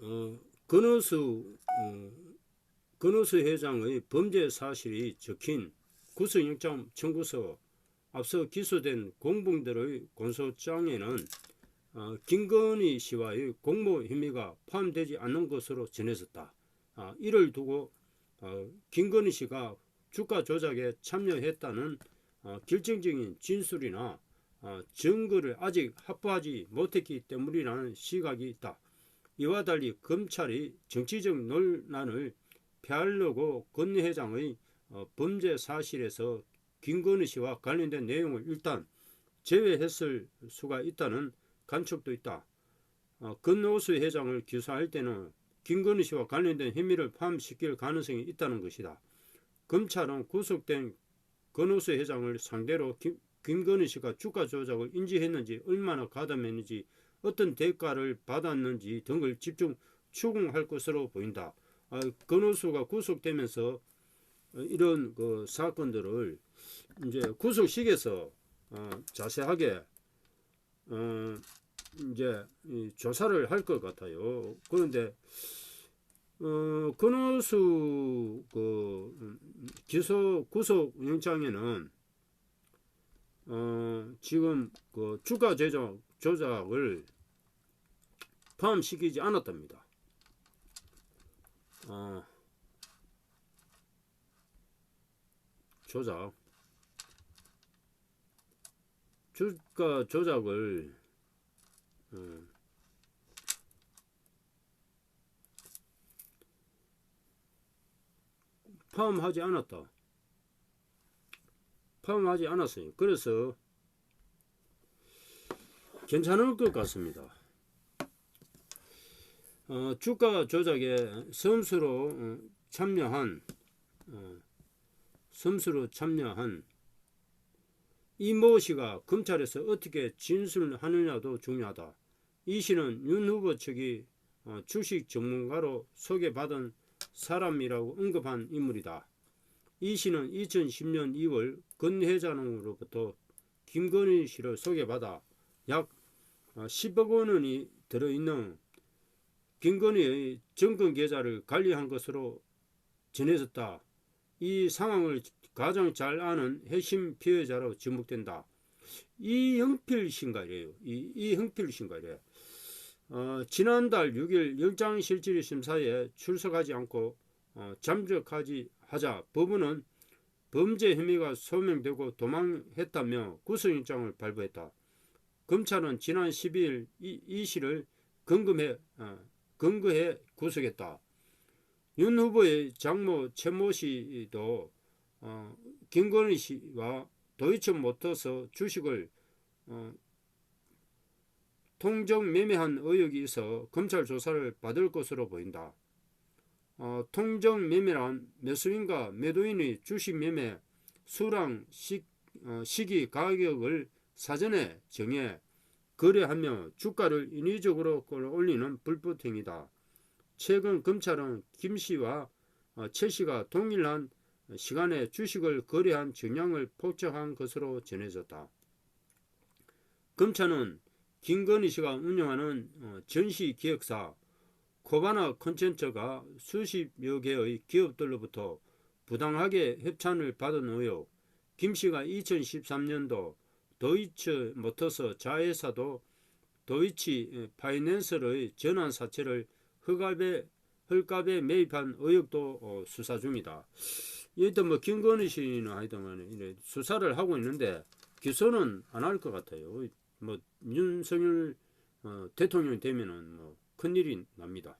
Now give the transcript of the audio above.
어, 건호수 어, 건호수 회장의 범죄 사실이 적힌 구속영장 청구서 앞서 기소된 공범들의 공소장에는 어, 김건희 씨와의 공모 혐의가 포함되지 않는 것으로 전해졌다. 아, 이를 두고 어, 김건희 씨가 주가 조작에 참여했다는 어, 결정적인 진술이나 어, 증거를 아직 확보하지 못했기 때문이라는 시각이 있다. 이와 달리 검찰이 정치적 논란을 피하려고 권 회장의 어, 범죄 사실에서 김건희 씨와 관련된 내용을 일단 제외했을 수가 있다는 관측도 있다. 어, 건호수 회장을 기소할 때는 김건희 씨와 관련된 혐의를 포함시킬 가능성이 있다는 것이다. 검찰은 구속된 건호수 회장을 상대로 김, 김건희 씨가 주가 조작을 인지했는지 얼마나 가담했는지 어떤 대가를 받았는지 등을 집중 추궁할 것으로 보인다. 아, 건호수가 구속되면서 어, 이런 그 사건들을 이제 구속식에서 어, 자세하게 어, 이제 이 조사를 할 것 같아요. 그런데 어, 건호수 그 음, 기소 구속 영장에는 어, 지금 그 주가 조작 조작을 포함시키지 않았답니다. 어, 조작 주가 조작을 어, 포함하지 않았다. 포함하지 않았어요. 그래서 괜찮을 것 같습니다. 어, 주가 조작에 섬수로 어, 참여한 어, 섬수로 참여한 이모 씨가 검찰에서 어떻게 진술하느냐도 중요하다. 이 씨는 윤 후보 측이 어, 주식 전문가로 소개받은 사람이라고 언급한 인물이다. 이 씨는 2010년 2월 권 회장으로부터 김건희 씨를 소개받아 약 어, 10억 원이 들어있는 김건희의 정권 계좌를 관리한 것으로 전해졌다. 이 상황을 가장 잘 아는 핵심 피해자로 지목된다. 이형필 씨인가 이래요. 이, 이형필 이래. 어, 지난달 6일 영장실질 심사에 출석하지 않고 어, 잠적하지 하자 법원은 범죄 혐의가 소명되고 도망했다며 구속영장을 발부했다. 검찰은 지난 12일 이, 이 씨를 근검해 어, 근거해 구속했다. 윤 후보의 장모 최모 씨도 어, 김건희 씨와 도이치모터스 주식을 어, 통정 매매한 의혹이 있어 검찰 조사를 받을 것으로 보인다. 어, 통정 매매란 매수인과 매도인의 주식 매매 수랑 시, 어, 시기 가격을 사전에 정해 거래하며 주가를 인위적으로 끌어올리는 불법 행위다. 최근 검찰은 김 씨와 어, 최 씨가 동일한 시간에 주식을 거래한 정황을 포착한 것으로 전해졌다. 검찰은 김건희 씨가 운영하는 어, 전시 기획사 코바나 콘텐츠가 수십여 개의 기업들로부터 부당하게 협찬을 받은 의혹, 김 씨가 2013년도 도이치 모터스 자회사도 도이치 파이낸스의 전환 사채를 헐값에, 매입한 의혹도 어, 수사 중이다. 일단 뭐 김건희 씨는 하여튼 이래 수사를 하고 있는데 기소는 안 할 것 같아요. 뭐 윤석열 어, 대통령이 되면은 뭐 큰일이 납니다.